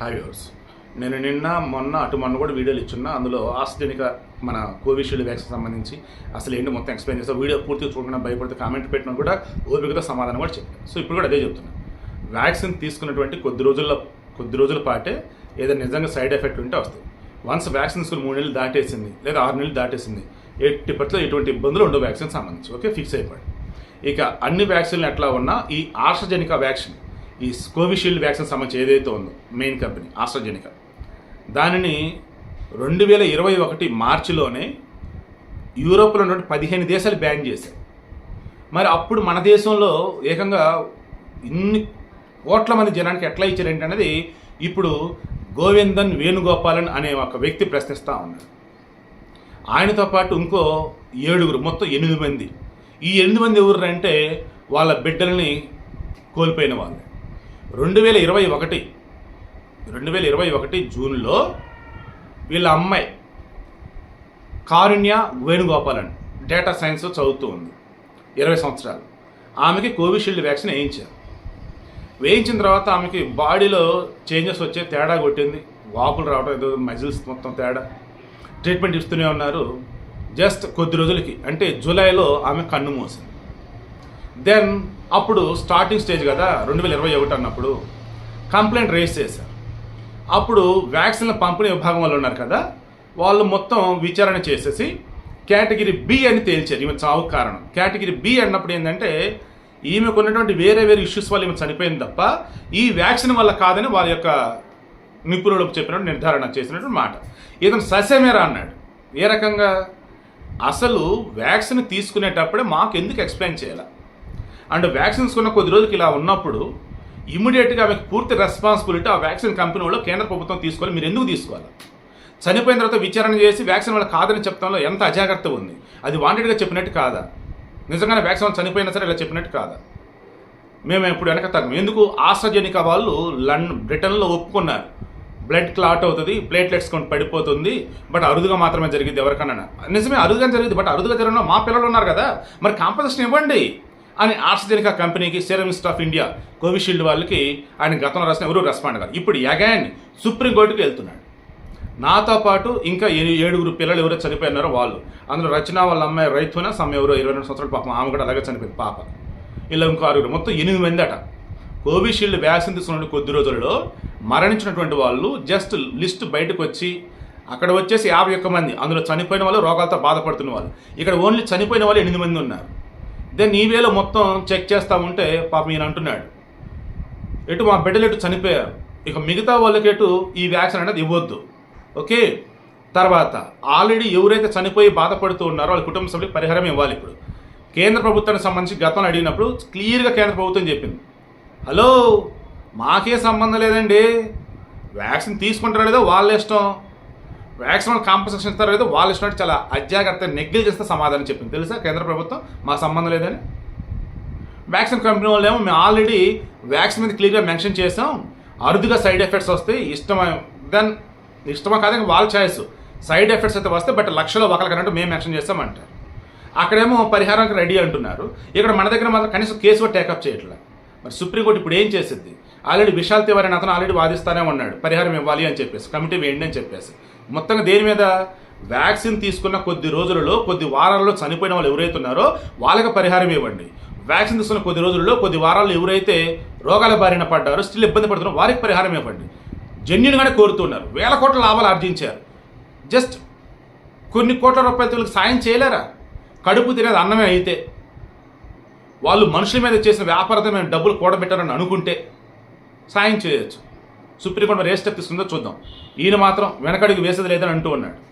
Hi viewers నేను నిన్న మొన్న అటు మొన్న కూడా వీడియోలు ఇచ్చున్నా. అందులో ఆస్ట్రేనిక మన కోవిషీల్డ్ వ్యాక్సిన్ సంబంధించి అసలు ఏంటి మొత్తం ఎక్స్ప్లెయిన్ చేస్తా వీడియో పూర్తిగా చూడకుండా భయపడితే కామెంట్ పెట్టినా కూడా ఓపికతో సమాధానం కూడా చెప్పాను సో ఇప్పుడు కూడా అదే చెప్తున్నాను వ్యాక్సిన్ తీసుకున్నటువంటి కొద్ది రోజుల్లో కొద్ది రోజుల పాటే ఏదైనా నిజంగా సైడ్ ఎఫెక్ట్ ఉంటే వస్తాయి. వన్స్ వ్యాక్సిన్ తీసుకుని మూడు నెలలు దాటేసింది లేదా ఆరు నెలలు దాటేసింది ఎట్టి పట్ల ఎటువంటి ఇబ్బందులు ఉండవు వ్యాక్సిన్ సంబంధించి. ఓకే ఫిక్స్ అయిపోయింది ఇక అన్ని వ్యాక్సిన్లు ఎట్లా ఉన్నా ఈ ఆస్ట్రజెనికా వ్యాక్సిన్ ఈ కోవిషీల్డ్ వ్యాక్సిన్ సంబంధించి ఏదైతే ఉందో మెయిన్ కంపెనీ ఆస్ట్రజెనికా దానిని రెండు వేల ఇరవై ఒకటి మార్చిలోనే యూరోప్లో ఉన్నటువంటి పదిహేను దేశాలు బ్యాన్ చేశాయి. మరి అప్పుడు మన దేశంలో ఏకంగా ఇన్ని కోట్ల మంది జనానికి ఎట్లా ఇచ్చారు ఏంటనేది ఇప్పుడు గోవిందన్ వేణుగోపాలన్ అనే ఒక వ్యక్తి ప్రశ్నిస్తూ ఉన్నాడు ఆయనతో పాటు ఇంకో ఏడుగురు మొత్తం ఎనిమిది మంది. ఈ ఎనిమిది మంది ఎవరు అంటే వాళ్ళ బిడ్డల్ని కోల్పోయిన వాళ్ళు. రెండు వేల ఇరవై ఒకటి రెండు వేల ఇరవై ఒకటి జూన్లో వీళ్ళ అమ్మాయి కారుణ్య వేణుగోపాలన్ డేటా సైన్స్ చదువుతూ ఉంది. ఇరవై సంవత్సరాలు. ఆమెకి కోవిషీల్డ్ వ్యాక్సిన్ వేయించారు. వేయించిన తర్వాత ఆమెకి బాడీలో చేంజెస్ వచ్చే తేడా కొట్టింది. వాపులు రావడం ఏదో మజిల్స్ మొత్తం తేడా. ట్రీట్మెంట్ ఇస్తూనే ఉన్నారు. జస్ట్ కొద్ది రోజులకి అంటే జూలైలో ఆమె కన్ను మూసింది. దెన్ అప్పుడు స్టార్టింగ్ స్టేజ్ కదా రెండు వేల ఇరవై ఒకటి అన్నప్పుడు కంప్లైంట్ రేస్ చేశారు. అప్పుడు వ్యాక్సిన్ల పంపిణీ విభాగం వాళ్ళు ఉన్నారు కదా వాళ్ళు మొత్తం విచారణ చేసేసి కేటగిరీ బి అని తేల్చారు. ఈమె చావు కారణం. కేటగిరీ బి అన్నప్పుడు ఏంటంటే ఈమెకు ఉన్నటువంటి వేరే వేరే ఇష్యూస్ వల్ల ఈమె చనిపోయింది తప్ప ఈ వ్యాక్సిన్ వల్ల కాదని వారి యొక్క నిపుణులకు చెప్పినట్టు నిర్ధారణ చేసినట్టు మాట. ఇతను ససేమేరా అన్నాడు. ఏ రకంగా? అసలు వ్యాక్సిన్ తీసుకునేటప్పుడే మాకు ఎందుకు ఎక్స్ప్లెయిన్ చేయాలి? అండ్ వ్యాక్సిన్స్ కొన్న కొద్ది రోజులకి ఇలా ఉన్నప్పుడు ఇమీడియట్గా ఆమెకు పూర్తి రెస్పాన్సిబిలిటీ ఆ వ్యాక్సిన్ కంపెనీ వాళ్ళు కేంద్ర ప్రభుత్వం తీసుకోవాలి మీరు ఎందుకు తీసుకోవాలి? చనిపోయిన తర్వాత విచారణ చేసి వ్యాక్సిన్ వాళ్ళు కాదని చెప్తాంలో ఎంత అజాగ్రత్త ఉంది? అది వాంటెడ్గా చెప్పినట్టు కాదా? నిజంగానే వ్యాక్సిన్ వల్ల చనిపోయినా సరే ఇలా చెప్పినట్టు కాదా? మేము ఇప్పుడు వెనక తగ్గం. ఎందుకు? ఆస్ట్రజెనిక వాళ్ళు లండన్ బ్రిటన్లో ఒప్పుకున్నారు. బ్లడ్ క్లాట్ అవుతుంది ప్లేట్లెట్స్ కొన్ని పడిపోతుంది బట్ అరుదుగా మాత్రమే జరిగింది ఎవరికన్నా. నిజమే అరుదుగా జరిగింది బట్ అరుదుగా జరిగిన మా పిల్లలు ఉన్నారు కదా. మరి కాంపన్సేషన్ ఇవ్వండి. అని ఆస్ట్రజెనికా కంపెనీకి సీరం ఆఫ్ ఇండియా కోవిషీల్డ్ వాళ్ళకి ఆయన గతంలో రాసిన ఎవరు రెస్పాండ్ కాదు ఇప్పుడు అగైన్ సుప్రీంకోర్టుకి వెళ్తున్నాడు. నాతో పాటు ఇంకా ఏ- ఏడుగురు పిల్లలు ఎవరో చనిపోయినారో వాళ్ళు. అందులో రచన వాళ్ళ అమ్మాయి రైతున సమ్మె ఎవరో ఇరవై రెండు సంవత్సరాలు పాపం. ఆమె కూడా అలాగే చనిపోయింది పాప. ఇలా ఇంకో ఆరుగురు. మొత్తం ఎనిమిది మంది అట. కోవిషీల్డ్ వ్యాక్సిన్ తీసుకున్న కొద్ది రోజుల్లో మరణించినటువంటి వాళ్ళు జస్ట్ లిస్ట్ బయటకు వచ్చి అక్కడ వచ్చేసి యాభై ఒక్క మంది. అందులో చనిపోయిన వాళ్ళు రోగాలతో బాధపడుతున్న వాళ్ళు. ఇక్కడ ఓన్లీ చనిపోయిన వాళ్ళు ఎనిమిది మంది ఉన్నారు. దెన్ ఈ వేలో మొత్తం చెక్ చేస్తా ఉంటే పాప ఈయన అంటున్నాడు. ఎటు మా బిడ్డలు ఎటు చనిపోయారు? ఇక మిగతా వాళ్ళకి ఎటు ఈ వ్యాక్సిన్ అనేది ఇవ్వద్దు. ఓకే? తర్వాత ఆల్రెడీ ఎవరైతే చనిపోయి బాధపడుతూ ఉన్నారో వాళ్ళ కుటుంబ సభ్యులకు పరిహారం ఇవ్వాలి ఇప్పుడు. కేంద్ర ప్రభుత్వానికి సంబంధించి గతంలో అడిగినప్పుడు క్లియర్గా కేంద్ర ప్రభుత్వం చెప్పింది. హలో మాకే సంబంధం లేదండి. వ్యాక్సిన్ తీసుకుంటారో లేదో వాళ్ళ ఇష్టం. వ్యాక్సిన్ కాంపన్సేషన్ ఇస్తారో లేదో వాళ్ళు ఇష్టం చాలా అజాగ్రత్త నెగ్గిల్ చేస్తే సమాధానం చెప్పింది. తెలుసా? కేంద్ర ప్రభుత్వం మా సంబంధం లేదని. వ్యాక్సిన్ కంపెనీ వాళ్ళు ఏమో మేము ఆల్రెడీ వ్యాక్సిన్ మీద క్లియర్గా మెన్షన్ చేసాం అరుదుగా సైడ్ ఎఫెక్ట్స్ వస్తాయి. ఇష్టమా దెన్ ఇష్టమా కాదని వాళ్ళ ఛాయిస్ సైడ్ ఎఫెక్ట్స్ అయితే వస్తే బట్ లక్షలో ఒకరికి అన్నట్టు మేము మెన్షన్ చేస్తామంటారు. అక్కడేమో పరిహారానికి రెడీ అంటున్నారు. ఇక్కడ మన దగ్గర మాత్రం కనీసం కేసు కూడా టేకప్ చేయట్లేదు మరి సుప్రీంకోర్టు ఇప్పుడు ఏం చేసింది ఆల్రెడీ విశాల్ తివారి అతను ఆల్రెడీ వాదిస్తానే ఉన్నాడు. పరిహారం ఇవ్వాలి అని చెప్పేసి కమిటీ వేయండి అని చెప్పేసి. మొత్తంగా దేని మీద? వ్యాక్సిన్ తీసుకున్న కొద్ది రోజులలో కొద్ది వారాల్లో చనిపోయిన వాళ్ళు ఎవరైతే ఉన్నారో వాళ్ళకి పరిహారం ఇవ్వండి. వ్యాక్సిన్ తీసుకున్న కొద్ది రోజుల్లో కొద్ది వారాల్లో ఎవరైతే రోగాల బారిన పడ్డారో స్టిల్ ఇబ్బంది పడుతున్నారో వారికి పరిహారం ఇవ్వండి. జెన్యున్గానే కోరుతున్నారు వేల కోట్ల లాభాలు ఆర్జించారు. జస్ట్ కొన్ని కోట్ల రూపాయలతో సాయం చేయలేరా? కడుపు తినేది అన్నమే అయితే. వాళ్ళు మనుషుల మీద చేసిన వ్యాపారంతో మేము డబ్బులు కూడబెట్టారని అనుకుంటే సాయం చేయొచ్చు. సుప్రీంకోర్టు మరి ఏ స్టెప్ తీసుకుందో చూద్దాం. ఈయన మాత్రం వెనకడికి వేసేది లేదని అంటూ ఉన్నాడు.